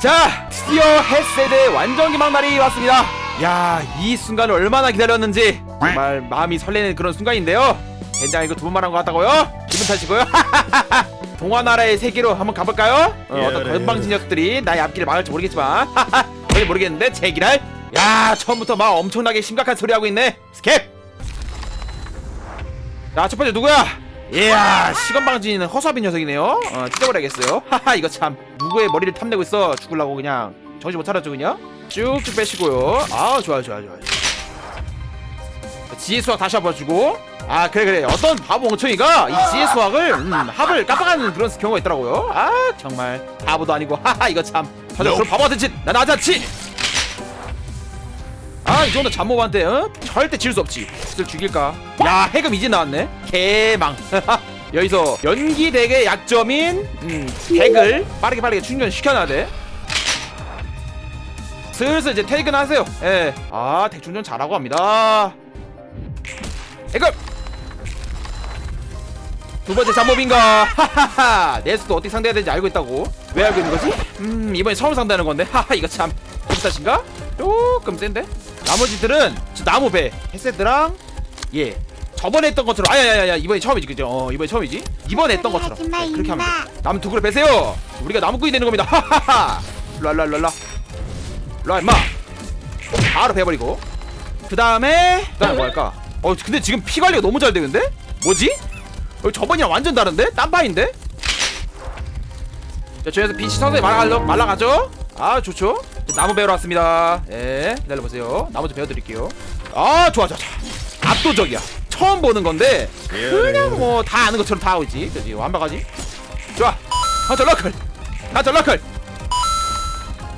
자 드디어 햇세대 완전 기 막날이 왔습니다 야 이 순간을 얼마나 기다렸는지 정말 마음이 설레는 그런 순간인데요 된장 이거 두 번 말한 것 같다고요? 기분 탓이고요 동화나라의 세계로 한번 가볼까요? 어, 예, 건방진 예. 녀석들이 나의 앞길을 막을지 모르겠지만 거의 모르겠는데 제기랄 야 처음부터 막 엄청나게 심각한 소리 하고 있네 스캡 자첫 번째 누구야? 이야 시건방진이는 허수아비 녀석이네요. 어 찢어버려야겠어요. 하하 이거 참. 누구의 머리를 탐내고 있어? 죽을라고 그냥 정신 못 차렸죠 그냥? 쭉쭉 빼시고요. 아 좋아요 좋아요 좋아요. 지혜 수학 다시 한번 주고. 아 그래 그래. 어떤 바보 멍청이가 이 지혜 수학을 음, 합을 깜빡하는 그런 경우가 있더라고요. 아 정말 바보도 아니고. 하하 이거 참. 전혀 그런 바보 같은 짓난 하지 않지 아이 정도 잡모한테 어? 절대 질 수 없지. 를 죽일까? 야 해금 이제 나왔네. 개망. 여기서 연기 덱의 약점인 음, 덱을 빠르게 빠르게 충전시켜놔야 돼. 슬슬 이제 퇴근하세요. 예 아덱 충전 잘하고 합니다. 해금! 두 번째 잡몹인가? 하하하! 내수도 어떻게 상대해야 되는지 알고 있다고. 왜 알고 있는 거지? 음 이번에 처음 상대하는 건데? 하하 이거 참 비슷하신가? 조금 센데? 나머지들은 저 나무 배 헤세드랑 예 저번에 했던 것처럼 아야야야 이번에 처음이지 그죠? 어 이번에 처음이지 이번에 했던 것처럼 네, 그렇게 하면. 돼 나무 두 그릇 배세요 우리가 나무꾼이 되는 겁니다 하하하 랄랄랄라 라 임마 바로 배버리고 그 다음에 그 다음에 뭐 할까 어 근데 지금 피 관리가 너무 잘 되는데? 뭐지? 어, 저번이랑 완전 다른데? 딴바인데? 자 저에서 빛이 서서히 말라가죠 말라가죠 아 좋죠 자, 나무 배우러 왔습니다. 예 기다려보세요. 나무 좀 배워드릴게요. 아 좋아 좋아 좋아. 압도적이야. 처음 보는 건데 그냥 뭐 다 아는 것처럼 다 하고 있지. 그지? 완벽하지? 좋아. 한절 러클. 한절 러클.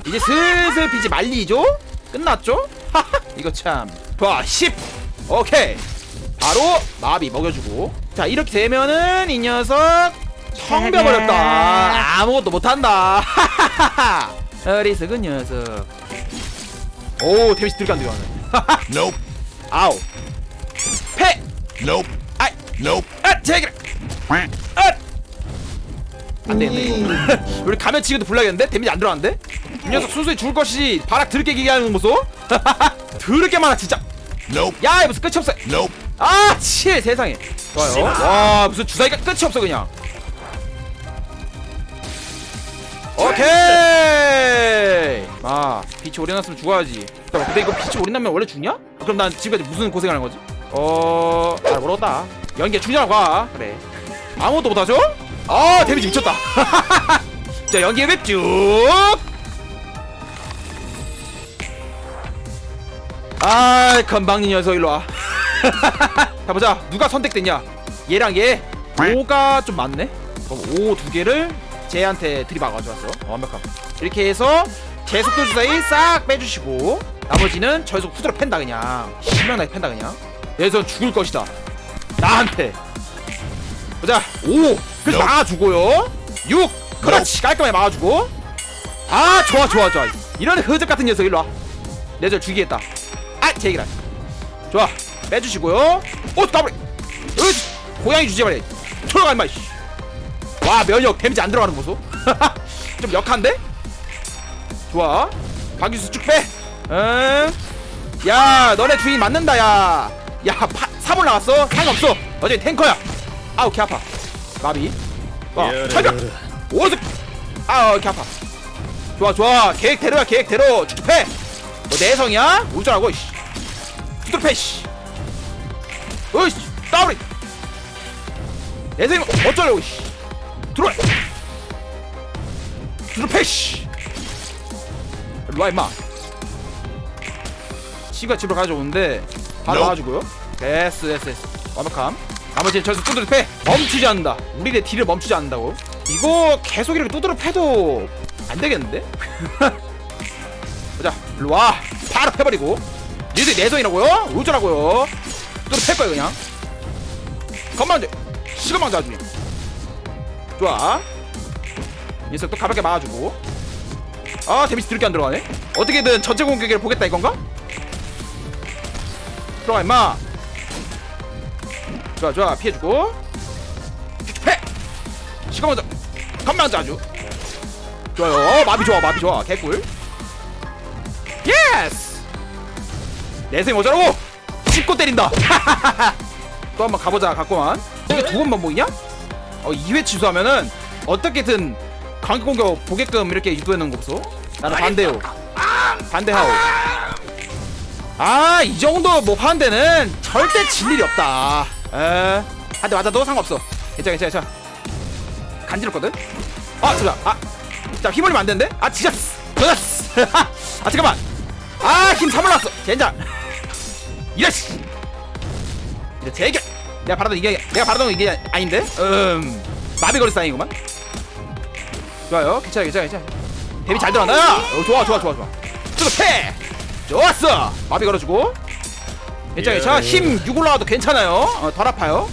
이제 슬슬 빛이 말리죠? 끝났죠? 하하 이거 참. 좋아 10 오케이. 바로 마비 먹여주고. 자 이렇게 되면은 이 녀석 성벼버렸다. 아무것도 못한다. 하하하하 어리석은 녀석 오 데미지 들어가 안 들어가네 Nope. 아우 패 Nope. 아이 Nope. 아 제기라 아 안되겠네 이거 우리 가면 지금도 불나겠는데 데미지 안 들어가는데 이 녀석 순수히 죽을 것이 바락 드럽게 기기하는 모습 드럽게 많아 진짜 Nope. 야 이거 무슨 끝이 없어 Nope. 아, 치 세상에. 좋아요. 와, 무슨 주사위가 끝이 없어 그냥. 오케이. 아, 빛이 오래 났으면 죽어야지. 근데 이거 빛이 오래 나면 원래 죽냐? 그럼 난 지금까지 무슨 고생을 한 거지? 어, 잘 모르겠다. 연계 충전하고 가. 그래. 아무것도 못하죠? 아, 데미지 미쳤다. 자, 연계 웹 쭉. 아, 건방진 녀석 일로 와. 자 보자 누가 선택됐냐 얘랑 얘 5가 좀 많네 그럼 5 두 개를 쟤한테 들이박아줘 왔어. 어, 완벽함. 이렇게 해서 제 속도 주사위 싹 빼주시고 나머지는 저에서 후드로 팬다 그냥. 심연하게 팬다 그냥. 여기서 죽을 것이다. 나한테. 보자. 5 그래서 막아주고요. 6 그렇지. 깔끔하게 막아주고. 아 좋아 좋아 좋아. 이런 흐적 같은 녀석 일로 와. 내절 죽이겠다. 아 제기라 좋아. 빼주시고요. 오 더블 으이 고양이 주제 말이야 들어가 임마. 와 면역 데미지 안 들어가는 모습 좀 역한데? 좋아. 박유수 쭉 빼 응. 야 너네 주인 맞는다 야야 사물 나왔어? 상관없어. 어제 탱커야. 아우 개 아파. 마비. 와 철벽. 오습 아우 개 아파. 좋아 좋아. 계획대로야 계획대로. 쭉쭉 패. 너 내성이야? 울줄 알고 씨. 쭉쭉 패 씨. 어이씨 따브리. 내생 어쩌려고 씨. 들어와. 씨. 일로와 임마. 시가 집으로 가져오는데 바로. 와가지고요. 됐어 됐어 됐어. 완벽함. 나머지는 저기서 두드려 패. 멈추지 않는다. 우리의 딜을 멈추지 않는다고. 이거 계속 이렇게 두드려 패도 안 되겠는데? 보자, 일로 와. 바로 패버리고. 니들 내성이라고요? 우주라고요. 두드려 패 거야 그냥. 건망제, 시건망제 아주. 좋아. 이 녀석 또 가볍게 막아주고. 아 데미지 드럽게 안 들어가네. 어떻게든 전체 공격을 보겠다 이건가? 들어가 임마. 좋아 좋아 피해주고. 패. 시건망제, 건망제 아주. 좋아요 어, 마비 좋아 마비 좋아 개꿀 예스 내생 어쩌라고 씹고 때린다 또 한번 가보자 갖고만 이게 두 번만 보이냐? 어 2회 취소하면은 어떻게든 강기 공격 보게끔 이렇게 유도해 놓은 거 없어? 나는 반대요. 반대하오. 아 이 정도 뭐 하는데는 절대 질 일이 없다. 에? 한대 맞아도 상관없어. 괜찮아 괜찮아 괜찮아. 간지럽거든? 아 잠깐 아자 힘 올리면 안 되는데? 아 지졌어 졌어 아 잠깐만. 아힘 사물났어. 젠장 이래 씨. 이래 제결 내가 바라던 이게 내가 바라던 이게 아닌데? 음 마비 거리 사인이구만. 좋아요. 괜찮아 괜찮아 괜찮아. 데뷔 잘 들어간다 어, 좋아 좋아 좋아 좋아. 뚜패! 좋았어! 마비 걸어주고. 괜찮아 괜찮아. 힘6 올라와도 괜찮아요. 어, 덜 아파요.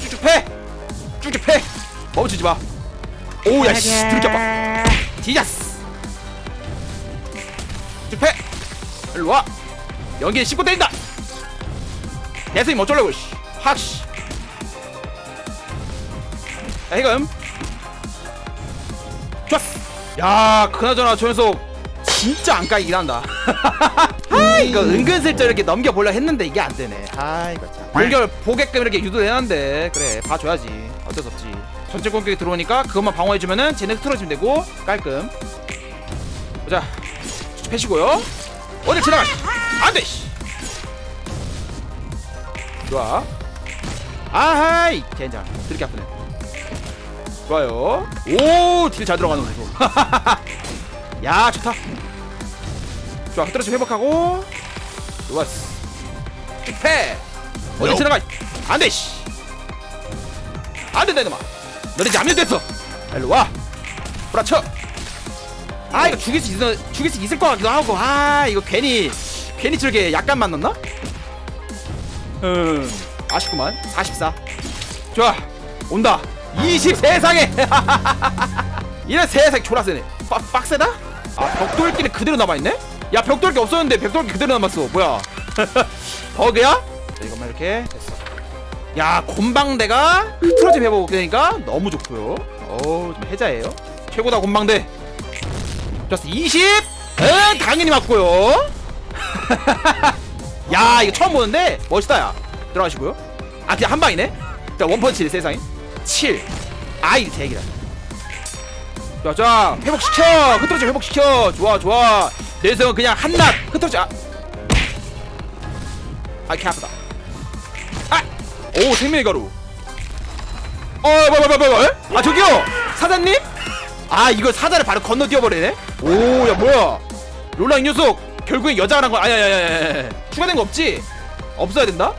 쭉쭉 패! 쭉쭉 패! 멈추지 마. 오야 씨 들켰봐 디자스! 쭉패! 일로와. 연기에 씹고 때린다. 대승이 뭐 어쩌려고 씨 학씨 자 해금. 좋았어 야 그나저나 저 녀석 진짜 안 까이긴 한다. 아 이거 은근슬쩍 이렇게 넘겨보려 했는데 이게 안 되네. 아 이거 참. 공격을 보게끔 이렇게 유도해놨는데 그래 봐줘야지. 어쩔 수 없지. 전체 공격이 들어오니까 그것만 방어해주면은 쟤네 흐트러지면 되고 깔끔. 보자. 패시고요. 어딜 지나가? 안돼 좋아 아하이! 젠장. 드럽게 아프네. 좋아요. 오딜 잘 들어가는 거야 좋다. 좋아 떨어지 회복하고. 좋았어. 패 어디 지나가? 안돼 씨. 안된다 이놈아. 너네 이제 압류됐어. 일로 와. 브라쳐. 아 이거 죽일 수 있어 죽일 수 있을 것 같기도 하고. 아 이거 괜히 괜히 저렇게 약간 만났나? 음 아쉽구만. 44 좋아. 온다. 20 세상에. 이런 세상 졸라 세네. 빡, 빡세다? 아 벽돌기는 그대로 남아있네? 야 벽돌기 없었는데 벽돌기 그대로 남았어. 뭐야? 버그야? 자, 이것만 이렇게. 됐어. 야 곤방대가 흐트러짐 해보고 되니까 너무 좋고요. 어우 좀 해자예요. 최고다 곤방대. 좋았어. 20 에, 당연히 맞고요. 야 이거 처음 보는데 멋있다 야 들어가시고요. 아 그냥 한 방이네? 자 원펀치 세상에. 7 아이 대기다. 좋아 회복시켜! 흐트러지 회복시켜! 좋아 좋아. 내성은 그냥 한낱 흐트러지 아. 아, 개 아프다. 아오 생명의 가루. 어 뭐야 뭐야 뭐야 아 저기요! 사장님? 아 이거 사자를 바로 건너 뛰어버리네? 오 야 뭐야? 롤라 이 녀석! 결국엔 여자라는 거 아야야야야 추가된 거 없지? 없어야 된다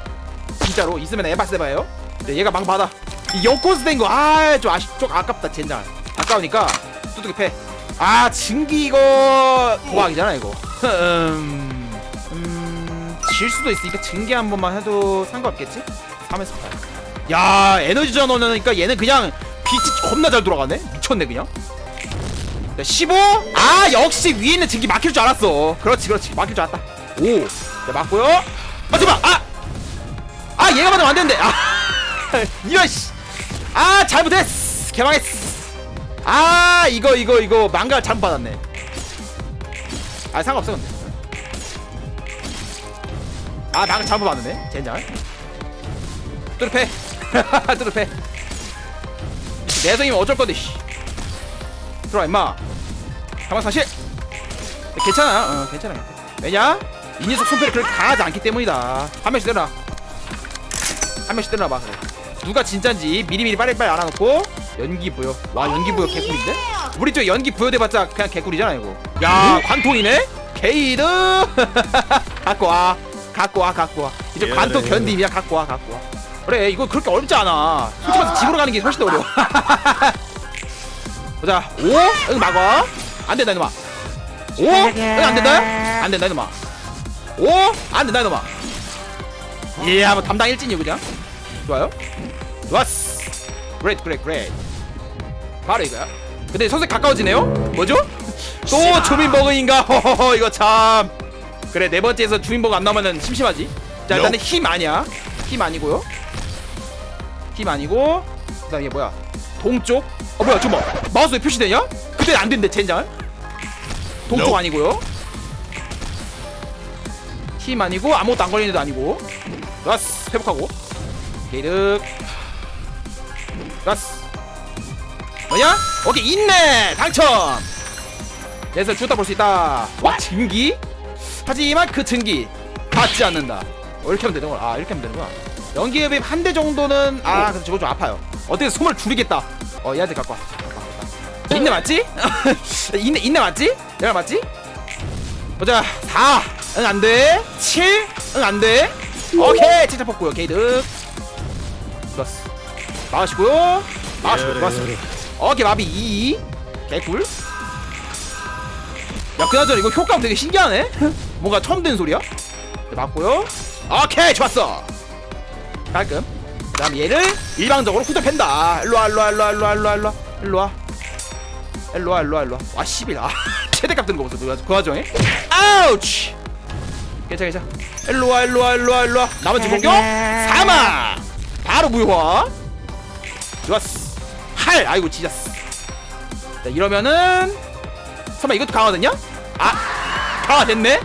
진짜로 있으면 에바세바예요? 네, 얘가 망 받아. 이 연코스 된거 아 좀 아쉽 좀 아깝다 젠장. 아까우니까 뚜둑이 패아 증기 이거 도박이잖아 이거. 음, 음, 질 수도 있으니까 증기 한 번만 해도 상관없겠지? 3에서 8 야 에너지 전원이니까 얘는 그냥 빛이 겁나 잘 돌아가네? 미쳤네 그냥. 자, 15? 아 역시 위에 있는 증기 막힐 줄 알았어. 그렇지 그렇지. 막힐 줄 알았다. 오. 자, 맞고요. 아 잠깐 아! 아 얘가 맞으면 안 되는데. 아 이런 씨 아 잘못했어 개망했어 아 이거 이거 이거 망가 잘못 받았네. 아 상관없어 근데. 아 망가 잘못 받았네. 젠장. 뚜르패 뚜르패 내성이면 어쩔 건데 씨. 들어와 임마. 가만 사실 괜찮아. 어 괜찮아. 왜냐? 이 녀석 손패를 그렇게 강하지 않기 때문이다. 한 명씩 때려놔 한 명씩 때려놔봐. 그래. 누가 진짠지 미리미리 빨리빨리 알아놓고 연기 부여. 와 연기 부여 개꿀인데? 우리 쪽 연기 부여돼봤자 그냥 개꿀이잖아 이거. 야 관통이네? 게이드! 갖고 와. 갖고 와 갖고 와. 이제 예, 관통 예. 견디냐 갖고 와 갖고 와. 그래 이거 그렇게 어렵지 않아. 솔직히 말해서 집으로 가는 게 훨씬 더 어려워. 보자. 오? 응 막아. 안 된다 이놈아. 오? 응 안 된다? 안 된다 이놈아. 오? 안 된다 이놈아. 예 한번 담당 일진이요 그냥 좋아요? 좋았어. 그레이트 그레이트 그레이트 바로 이거야. 근데 선생 가까워지네요? 뭐죠? 또 주민버그인가? 허허허 이거 참. 그래 네 번째에서 주민버그 안 나오면은 심심하지. 자 일단은 힘 아니야. 힘 아니고요. 힘 아니고 그 다음에 이게 뭐야? 동쪽? 어 뭐야 저거 마우스에 표시되냐? 그때 안 된대 젠장. 동쪽 아니고요. 힘 아니고 아무것도 안 걸리는 애도 아니고. 좋았어. 회복하고 게이득 좋았어 뭐냐? 오케이 있네! 당첨! 그래서 주다 볼 수 있다. 와 증기? 하지만 그 증기 받지 않는다. 어, 이렇게 하면 되는 거야 아 이렇게 하면 되는구나. 연기 흡입 한 대 정도는 아 근데 저거 좀 아파요. 어떻게 숨을 줄이겠다. 어 얘한테 갖고 와. 와. 인내 맞지? 인내 인내 맞지? 내가 맞지? 보자. 4 응 안돼. 7응 안돼. 오케이 진짜 뽑고요. 게이득 좋았어 막으시고요 막으시고 좋았어 오케이 마비 2 개꿀 야 그나저나 이거 효과음 되게 신기하네 뭔가 처음 듣는 소리야 네, 맞고요 오케이 좋았어 깔끔 그 다음 얘를 일방적으로 후드 팬다 일로와 일로와 일로와 일로와 일로와 일로와 일로와 일로와 일로와 일로와 와 11. 아 최대값 드는 거 보소 그, 그 와중에 아우치 괜찮아 괜찮아 일로와 일로와 일로와 일로와 나머지 공격 사망 바로 무효화. 좋았어. 활 아이고 지졌어. 자 이러면은 설마 이것도 강화됐냐? 아 강화됐네?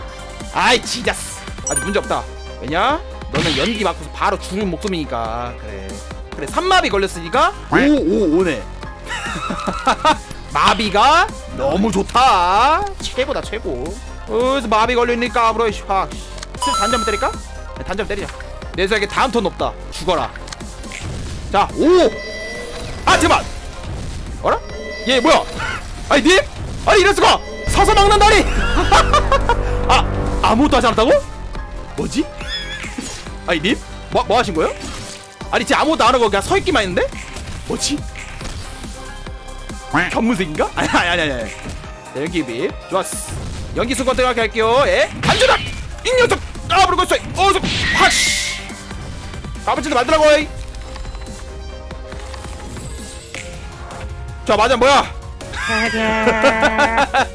아이 지졌어. 아직 문제 없다. 왜냐? 너는 연기 맞고서 바로 죽을 목숨이니까. 그래. 그래 3마비 걸렸으니까 5 5 5네. 마비가 너무 좋다. 최고다 최고. 어디서 마비 걸리니까 브로 확슬 단점 때릴까? 네, 단점 때리자. 내 생각에 다음 턴 없다. 죽어라 자 5! 아 제발 어라? 얘 뭐야? 아니 님? 아니 이럴 수가 서서 막는다니 아 아무것도 하지 않았다고? 뭐지? 아니 님? 뭐, 뭐 하신 거예요? 아니 진짜 아무것도 안 하고 그냥 서 있기만 했는데? 뭐지? 견문색인가? 아니 아니 아니 아니 자, 연기 비 좋았어 연기 순간 들어가게 할게요 예 안전함 이 녀석 까부르고 있어 어서 하씨 까부치도 말더라고 이. 자 맞아 뭐야?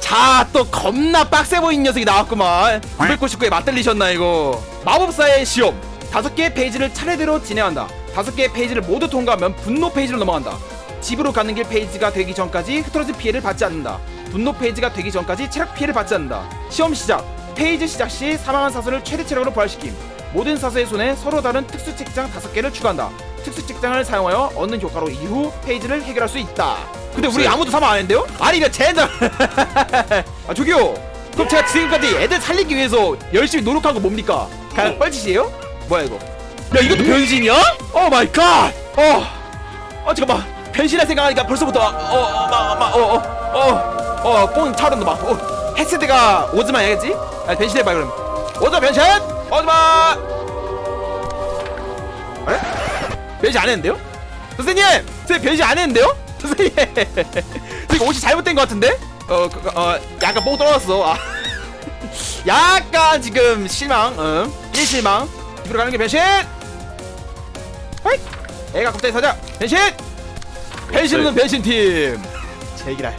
자 또 겁나 빡세 보이는 녀석이 나왔구만. 999에 맞들리셨나 이거? 마법사의 시험. 다섯 개의 페이지를 차례대로 진행한다. 다섯 개의 페이지를 모두 통과하면 분노 페이지로 넘어간다. 집으로 가는 길 페이지가 되기 전까지 흐트러진 피해를 받지 않는다. 분노 페이지가 되기 전까지 체력 피해를 받지 않는다. 시험 시작. 페이지 시작 시 사망한 사수를 최대 체력으로 부활시킴 모든 사수의 손에 서로 다른 특수 책장 다섯 개를 추가한다 특수 책장을 사용하여 얻는 효과로 이후 페이지를 해결할 수 있다 근데 우리 아무도 사망 안 했는데요? 아니 이거 젠장 아 저기요 그럼 제가 지금까지 애들 살리기 위해서 열심히 노력한 거 뭡니까? 그냥 뻘짓이에요? 뭐야 이거 야 이것도 변신이야? 오 마이 갓! 어, 어 잠깐만 변신할 생각하니까 벌써부터 어막어어어어어뽕 차오른다 막 어, 헤드가 오즈마 해야겠지? 아 변신해봐 그럼 오즈마 변신! 오즈마! 에? 변신 안 했는데요? 선생님! 선생님 변신 안 했는데요? 선생님! 선생님 옷이 잘못된 것 같은데? 어, 그, 어 약간 뽕 떨어졌어 아. 약간 지금 실망 응 일실망 집으로 가는 게 변신! 하이! 애가 갑자기 사자 변신! 변신 없는 변신팀 제기랄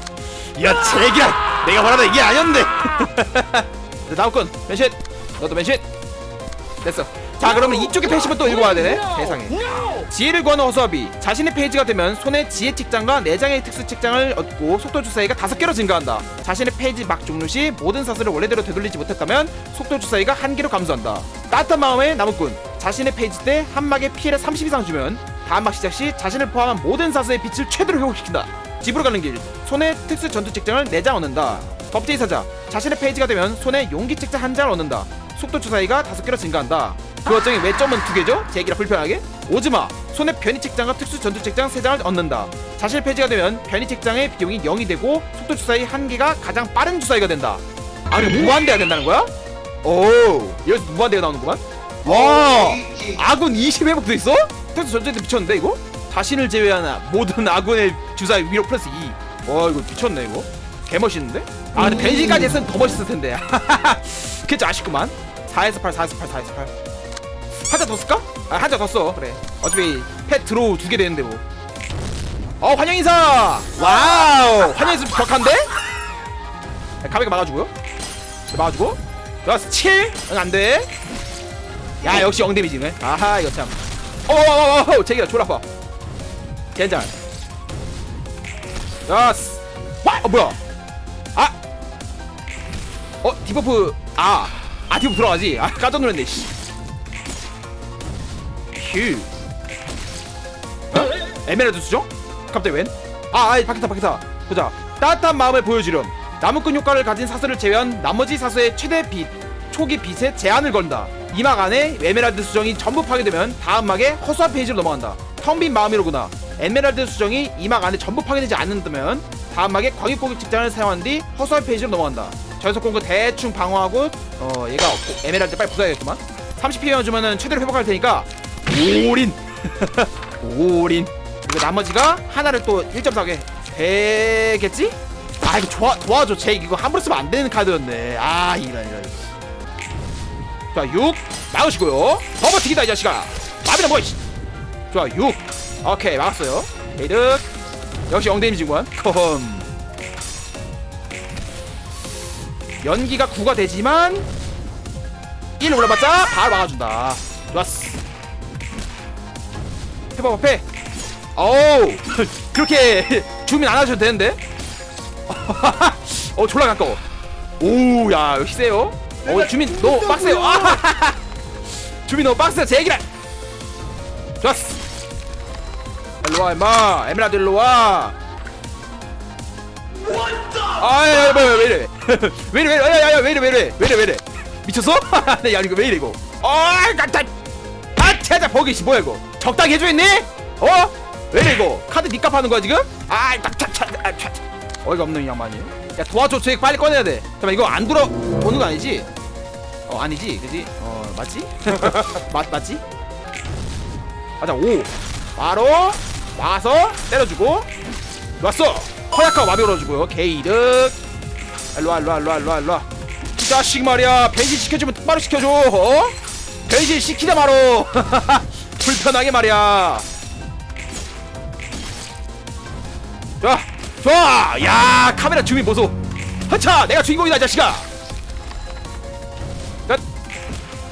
야 제기랄 내가 말하다 이게 아니었는데 자, 다음 건 변신 너도 변신 됐어. 자 그러면 이쪽에 페이지만 또 읽어봐야 되네 세상에. 지혜를 구하는 허수아비. 자신의 페이지가 되면 손에 지혜 책장과 내장의 특수 책장을 얻고 속도 주사위가 다섯 개로 증가한다. 자신의 페이지 막 종료 시 모든 사슬을 원래대로 되돌리지 못했다면 속도 주사위가 한 개로 감소한다. 따뜻한 마음의 나무꾼. 자신의 페이지 때 한 막의 피해를 30 이상 주면 다음 막 시작 시 자신을 포함한 모든 사슬의 빛을 최대로 회복시킨다. 집으로 가는 길. 손에 특수 전투 책장을 4장 얻는다. 법제의 사자. 자신의 페이지가 되면 손에 용기 책장 한 장을 얻는다 속도 주사위가 다섯 개로 증가한다 그 어정이 왜 점은 두 개죠? 제기라 불편하게 오즈마 손에 변이 책장과 특수 전투 책장 세 장을 얻는다 자신의 페이지가 되면 변이 책장의 비용이 0이 되고 속도 주사위 한 개가 가장 빠른 주사위가 된다 아 이거 무한대가 된다는 거야? 오 여기서 무한대가 나오는구만 와 아군 20 회복도 있어? 특수 전투에 미쳤는데 이거? 자신을 제외한 모든 아군의 주사위 위로 플러스 2. 와 이거 미쳤네 이거. 개 멋있는데? 아 근데 변신까지 했으면 더 멋있을 텐데. 그게 좀 아쉽구만. 4에서 8, 4에서 8, 4에서 8. 한장 더 쓸까? 아한장더 써. 그래. 어차피 펫 드로우 두 개 되는데 뭐. 어 환영 인사. 와우. 환영 인사 격한데? 가볍게 막아주고요. 막아주고. 좋았어. 7. 응 안돼. 야 역시 엉데미지네. 아하 이거 참. 어어어어 제기가 졸 아파 젠장 야스 어 뭐야 아! 어 디버프 아! 아 디버프 들어가지? 아 깜짝 놀랐네 씨. 휴 어? 에메랄드 수정? 갑자기 웬? 아 아이 바뀌었다 바뀌었다 보자 따뜻한 마음을 보여주렴 나무꾼 효과를 가진 사슬을 제외한 나머지 사슬의 최대 빛 초기 빛에 제한을 건다 이 막 안에 에메랄드 수정이 전부 파괴되면 다음 막에 허수아비 페이지로 넘어간다 텅 빈 마음이로구나 에메랄드 수정이 이 막 안에 전부 파괴되지 않는다면 다음 막에 광역 공격 직장을 사용한 뒤 허수아비 페이지로 넘어간다 전속 공격 대충 방어하고 어 얘가 에메랄드 빨리 부숴야겠구만. 30피 해 주면은 최대로 회복할 테니까 올인. 올인. 이거 나머지가 하나를 또 1.4개 되겠지? 아 이거 좋아 도와줘 제 이거 함부로 쓰면 안 되는 카드였네. 아 이런 이런. 자6 막으시고요. 더 버티기다 이 자식아. 마비나 뭐야 이씨. 좋아 6 오케이 막았어요. 게이득 역시 영데미지구만. 컴 연기가 9가 되지만 1 올라봤자 바로 막아준다. 좋았어. 해봐 패 어우 그렇게 주민 안 하셔도 되는데? 어 졸라 가까워. 오야 역시 세요. 어 주민 너 빡세요. 아 주민 너 빡세 제 얘기라. 좋았어. 일로와 임마. 에메랄드 일로와 왜 이래 왜 이래 왜 이래 야야야 왜 이래 왜 이래 왜 이래 왜 이래 미쳤어? 네, 야 이거 왜 이래 이거 아 깜짝 아 제자 버기 씨 뭐야 이거 적당히 해주겠니? 어? 왜 이래 이거 카드 니값 하는 거야 지금? 아딱차차 어이가 없는 이 양반이 야 도와줘 저 빨리 꺼내야 돼 잠깐만 이거 안 돌아 오는 거 아니지? 어 아니지 그지? 어 맞지? 맞 맞지? 맞아 5 바로 와서 때려주고 왔어 허약하고 마비 걸어주고요 게이득 일로와 일로와 일로와 일로와 일로와. 이 자식 말이야 변신 시켜주면 똑바로 시켜줘 어? 변신 시키다 바로. 불편하게 말이야. 좋아 좋아. 야 카메라 주민 보소. 하차 내가 주인공이다 이 자식아. 끝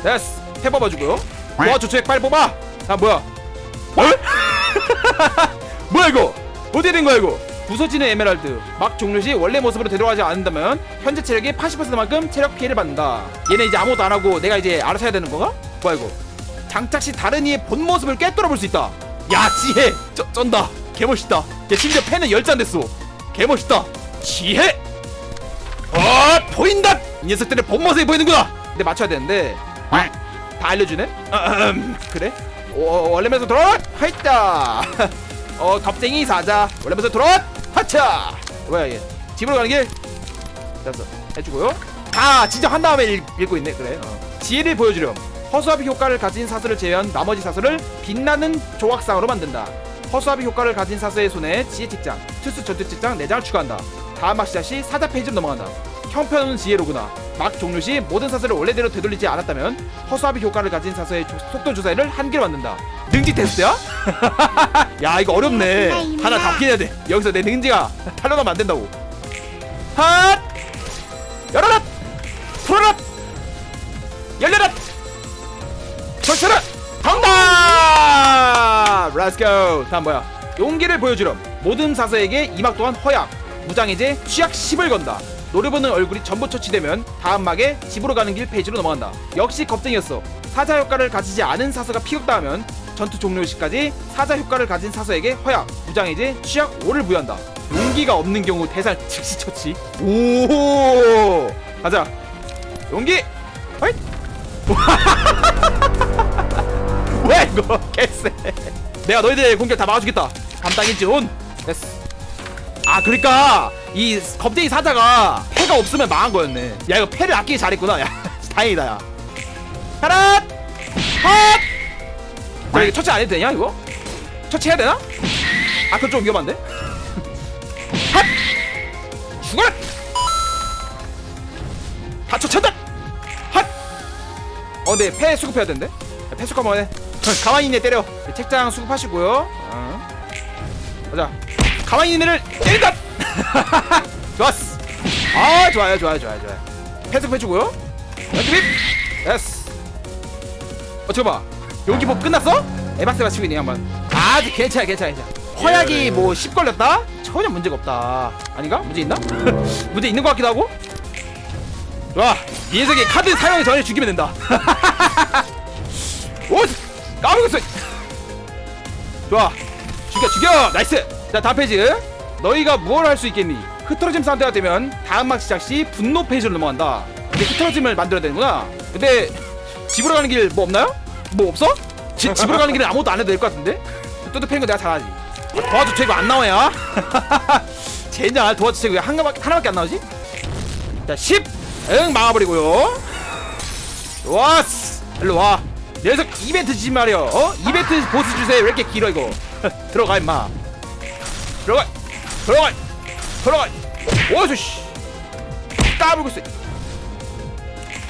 됐어. 해 뽑아주고요. 도와줘 주액 빨리 뽑아. 아 뭐야? 어? 뭐야 이거? 어디 된 거야 이거 부서지는 에메랄드. 막 종료 시 원래 모습으로 되돌아가지 않는다면 현재 체력의 80%만큼 체력 피해를 받는다. 얘네 이제 아무것도 안 하고 내가 이제 알아서 해야 되는 건가? 뭐야 이거? 장착 시 다른 이의 본 모습을 꿰뚫어 볼 수 있다. 야 지혜! 쩌, 쩐다. 개멋있다. 얘 심지어 펜은 열잔 됐어. 개멋있다. 지혜! 어 보인다! 이 녀석들의 본 모습이 보이는구나! 근데 맞춰야 되는데 다 알려주네? 음, 그래? 어, 원래면서 돌아 하있다 어 겁쟁이 사자. 원래면서 돌아 하차! 뭐야 얘 집으로 가는 길? 됐어. 해주고요. 다 지정한 다음에 읽, 읽고 있네. 그래. 어. 지혜를 보여주렴. 허수아비 효과를 가진 사슬을 제외한 나머지 사슬을 빛나는 조각상으로 만든다. 허수아비 효과를 가진 사슬의 손에 지혜 책장 투수 전투 책장 4장을 추가한다. 다음 막 시작 시 사자 페이지로 넘어간다. 형편은 지혜로구나. 막 종료 시 모든 사슬을 원래대로 되돌리지 않았다면 허수아비 효과를 가진 사슬의 조- 속도 조사를 한 개로 만든다. 능지 테스트야? 야 이거 어렵네. 하나 잡긴 해야 돼. 여기서 내 능지가 탈려나면 안 된다고. 핫! 열어라! 풀어라! 열려라! 설쳐라! 정답! 렛츠고 다음 뭐야? 용기를 보여주렴. 모든 사서에게 이막 또한 허약. 무장해제 취약 10을 건다. 노려보는 얼굴이 전부 처치되면 다음 막에 집으로 가는 길 페이지로 넘어간다. 역시 겁쟁이였어. 사자 효과를 가지지 않은 사서가 피격당하면 전투 종료 시까지 사자 효과를 가진 사서에게 허약 무장해제 취약 5를 부여한다. 용기가 없는 경우 대살 즉시 처치. 오! 가자. 용기! 뭐야 이거? 개쎄. 내가 너희들의 공격 다 막아주겠다. 담당인지 온. 됐어. 아 그러니까 이 겁쟁이 사자가 패가 없으면 망한 거였네. 야 이거 패를 아끼기 잘했구나. 야 다행이다 야. 하나 핫 자, 이거 처치 안 해도 되냐 이거? 처치해야 되나? 아 그건 좀 위험한데? 핫 죽어라 다 처치한다 핫 어, 근데 폐 수급해야 된대. 폐 수급 한번 해. 가만히 있네 때려. 책장 수급하시고요. 어. 가자. 가만히 있는 애를 때린다. 좋았어. 아 좋아요 좋아요 좋아요 좋아요. 폐 수급해주고요. 연습. 됐어. 어 봐. 여기 뭐 끝났어? 에바스가 치고 있네 한번. 아 괜찮아 괜찮아 괜찮아. 허약이 뭐 10 걸렸다? 전혀 문제가 없다 아닌가? 문제 있나? 문제 있는 것 같기도 하고 좋아 이 녀석이 카드 사용하기 전에 죽이면 된다 오 까먹었어 좋아 죽여 죽여 나이스 자 다음 페이지 너희가 무엇을 할 수 있겠니 흐트러짐 상태가 되면 다음 막 시작 시 분노 페이지로 넘어간다 근데 흐트러짐을 만들어야 되는구나 근데 집으로 가는 길 뭐 없나요? 뭐 없어? 지, 집으로 가는 길은 아무것도 안 해도 될 것 같은데? 또도 패는 거 내가 잘하지. 아, 도와줘 책 이거 안 나와야. 젠장 도와줘 책왜 하나밖에, 하나밖에 안 나오지? 자 10! 응 막아버리고요. 좋았어. 일로 와. 녀석 이벤트 지지 말이야 어? 이벤트 보스 주세요. 왜 이렇게 길어 이거? 들어가 임마. 들어가. 들어가. 들어가. 오이씨 씨. 까불고 있어.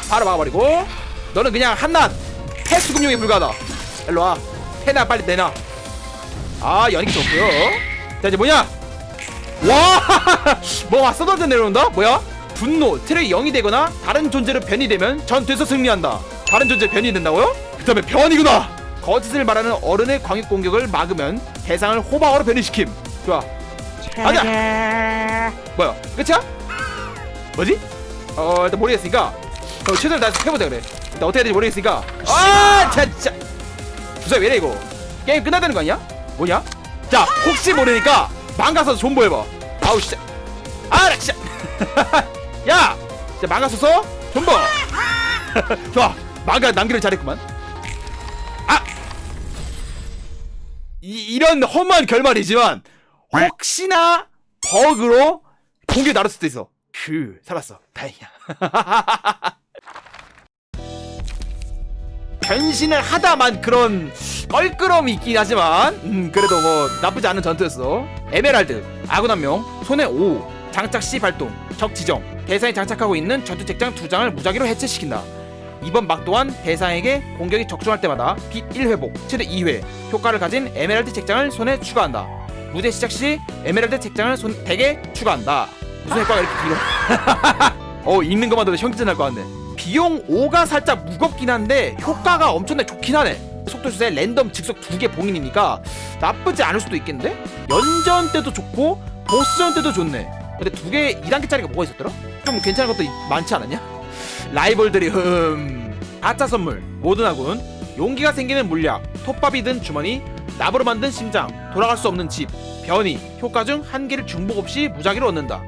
바로 막아버리고. 너는 그냥 한낱 폐수금용에 불과하다. 일로 와. 패나 빨리 내놔. 아 연기 좋고요. 자 이제 뭐냐? 와뭐 쏟아져 내려온다? 뭐야? 분노 트랙이 0이 되거나 다른 존재로 변이 되면 전투에서 승리한다. 다른 존재 변이 된다고요? 그 다음에 변이구나! 거짓을 말하는 어른의 광역 공격을 막으면 대상을 호박으로 변이시킴. 좋아. 가자! 뭐야? 끝이야? 뭐지? 어 일단 모르겠으니까. 어, 최선을 다해서 해보자 그래 어떻게 해야 될지 모르겠으니까. 아 진짜 주사 왜래 이거? 게임 끝나다는 거 아니야? 뭐냐? 자 혹시 모르니까 망가서 존버해봐. 아우 진짜. 아나 진짜. 야 진짜 망가서서 존버 좋아. 망가 남기를 잘했구만. 아! 이, 이런 험한 결말이지만 혹시나 버그로 공격 나를 수도 있어. 그 살았어. 다행이야 변신을 하다만 그런 껄끄러움이 있긴 하지만 음 그래도 뭐 나쁘지 않은 전투였어. 에메랄드 아군 한명 손에 5 장착 시 발동 적 지정. 대상이 장착하고 있는 전투 책장 두 장을 무작위로 해체시킨다. 이번 막 또한 대상에게 공격이 적중할 때마다 빛 1회복 최대 2회 효과를 가진 에메랄드 책장을 손에 추가한다. 무대 시작 시 에메랄드 책장을 손 덱에 추가한다. 무슨 효과가 이렇게 길어? 어 읽는 것만 들어도 현기증 날것 같네 비용 5가 살짝 무겁긴 한데 효과가 엄청나게 좋긴 하네. 속도 주세 랜덤 즉석 두 개 봉인이니까 나쁘지 않을 수도 있겠는데? 연전 때도 좋고 보스전 때도 좋네. 근데 두 개 2단계짜리가 뭐가 있었더라? 좀 괜찮은 것도 이- 많지 않았냐? 라이벌들이 흠. 가짜 선물. 모든 아군 용기가 생기는 물약. 톱밥이 든 주머니. 나무로 만든 심장. 돌아갈 수 없는 집. 변이. 효과 중 한 개를 중복 없이 무작위로 얻는다.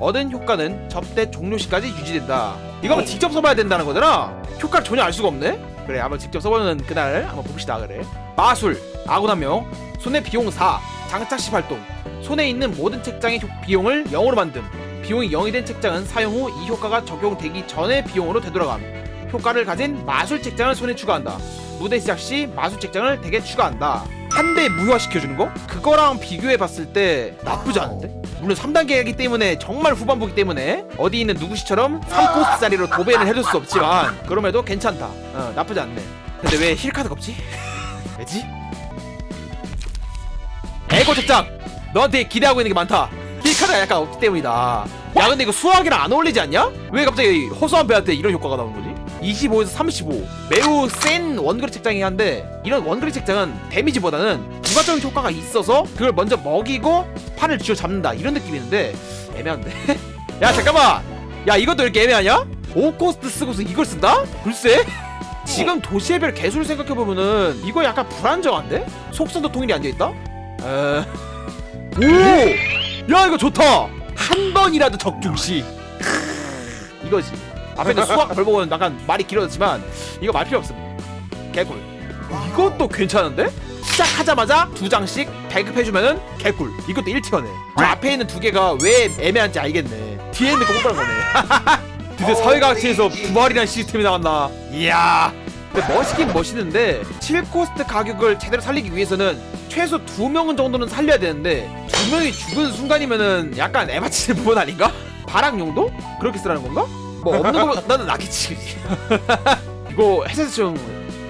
얻은 효과는 접대 종료 시까지 유지된다 이거 한번 직접 써봐야 된다는 거잖아. 효과를 전혀 알 수가 없네. 그래 한번 직접 써보는 그날 한번 봅시다 그래. 마술 아군 한 명 손해 비용 4 장착 시 활동. 손에 있는 모든 책장의 효- 비용을 0으로 만듦. 비용이 0이 된 책장은 사용 후 이 효과가 적용되기 전의 비용으로 되돌아감. 효과를 가진 마술 책장을 손에 추가한다 무대 시작 시 마술 책장을 덱에 추가한다 한 대 무효화시켜주는 거? 그거랑 비교해 봤을 때 나쁘지 않은데? 물론 3단계이기 때문에 정말 후반부기 때문에 어디 있는 누구시처럼 3코스짜리로 도배를 해줄 수 없지만 그럼에도 괜찮다 어, 나쁘지 않네 근데 왜 힐카드가 없지? 왜지? 에고 책장 너한테 기대하고 있는 게 많다 힐카드가 약간 없기 때문이다 야 근데 이거 수학이랑 안 어울리지 않냐? 왜 갑자기 허수한 배한테 이런 효과가 나오는 거지? 25에서 35 매우 센 원거리 책장이긴 한데 이런 원거리 책장은 데미지보다는 부가적인 효과가 있어서 그걸 먼저 먹이고 판을 쥐어 잡는다 이런 느낌이 있는데 애매한데? 야 잠깐만 야 이것도 이렇게 애매하냐? 5코스트 쓰고서 이걸 쓴다? 글쎄? 지금 도시의별 개수를 생각해보면은 이거 약간 불안정한데? 속선도 통일이 안 돼있다? 에... 오! 야 이거 좋다! 한 번이라도 적중시 이거지 앞에 있는 수학 벌보고는 약간 말이 길어졌지만 이거 말 필요 없음 개꿀 이것도 괜찮은데? 시작하자마자 두 장씩 배급해주면은 개꿀 이것도 1티어네 저 앞에 있는 두 개가 왜 애매한지 알겠네 뒤에 있는 거못 거네 드디어 사회과학체에서 부활이라는 시스템이 나왔나 이야 근데 멋있긴 멋있는데 7코스트 가격을 제대로 살리기 위해서는 최소 두 명은 정도는 살려야 되는데 두 명이 죽은 순간이면은 약간 에바치는 부분 아닌가? 발악용도? 그렇게 쓰라는 건가? 뭐 없는 거보다 나는 그지? 이거 해세스증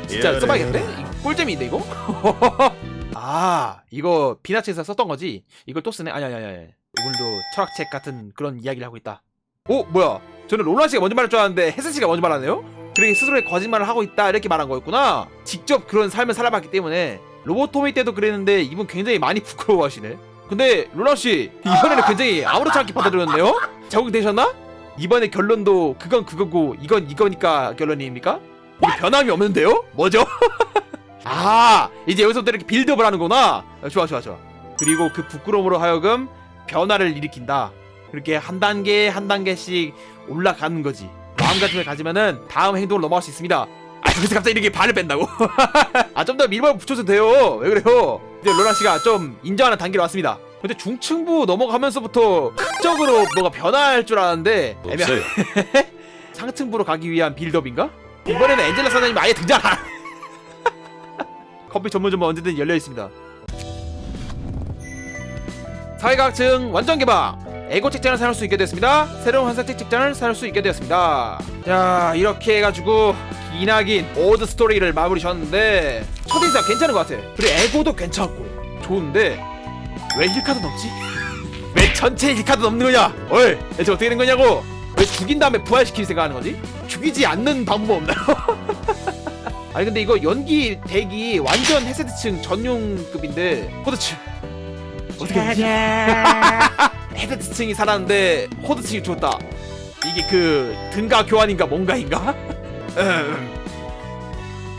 진짜 예, 써봐야겠네? 이거 꿀잼인데 이거? 아 이거 비나치에서 썼던 거지? 이걸 또 쓰네? 아니 아니 아니 아니 오늘도 철학책 같은 그런 이야기를 하고 있다 오 뭐야 저는 롤란 씨가 먼저 말할 줄 알았는데 혜선 씨가 먼저 말하네요? 그러게 스스로의 거짓말을 하고 있다 이렇게 말한 거였구나 직접 그런 삶을 살아봤기 때문에 로보토미 때도 그랬는데 이분 굉장히 많이 부끄러워하시네 근데 로랑 씨 이번에는 굉장히 아무렇지 않게 받아들였네요. 적응되셨나? 이번에 결론도 그건 그거고 이건 이거니까 결론입니까? 이게 변함이 없는데요? 뭐죠? 아 이제 여기서부터 이렇게 빌드업을 하는구나. 아, 좋아 좋아 좋아. 그리고 그 부끄러움으로 하여금 변화를 일으킨다. 그렇게 한 단계 한 단계씩 올라가는 거지. 마음가짐을 가지면은 다음 행동을 넘어갈 수 있습니다. 아 여기서 갑자기 이렇게 발을 뺀다고? 아 좀 더 밀발 붙여도 돼요. 왜 그래요? 이제 로라 씨가 좀 인정하는 단계로 왔습니다. 근데 중층부 넘어가면서부터 극적으로 뭐가 변화할 줄 알았는데 애매하... 없어요. 상층부로 가기 위한 빌드업인가? 이번에는 엔젤라 사장님 아예 등장! 커피 전문점은 언제든 열려 있습니다. 사회과학층 완전 개방! 에고 책장을 사용할 수 있게 되었습니다. 새로운 환상책 책장을 사용할 수 있게 되었습니다. 자, 이렇게 해가지고 기나긴 오드 스토리를 마무리 졌는데 첫인상 괜찮은 것 같아. 그리고 에고도 괜찮고 좋은데 왜 힐카드 넘지? 왜 전체 힐카드 넘는 거냐? 어이, 대체 어떻게 된 거냐고? 왜 죽인 다음에 부활시킬 생각하는 거지? 죽이지 않는 방법 없나요? 아니 근데 이거 연기 대기 완전 헤세드층 전용급인데 호드층 어떻게 되지? 헤드층이 살았는데 호드층이 죽었다 이게 그 등가 교환인가 뭔가인가? 음,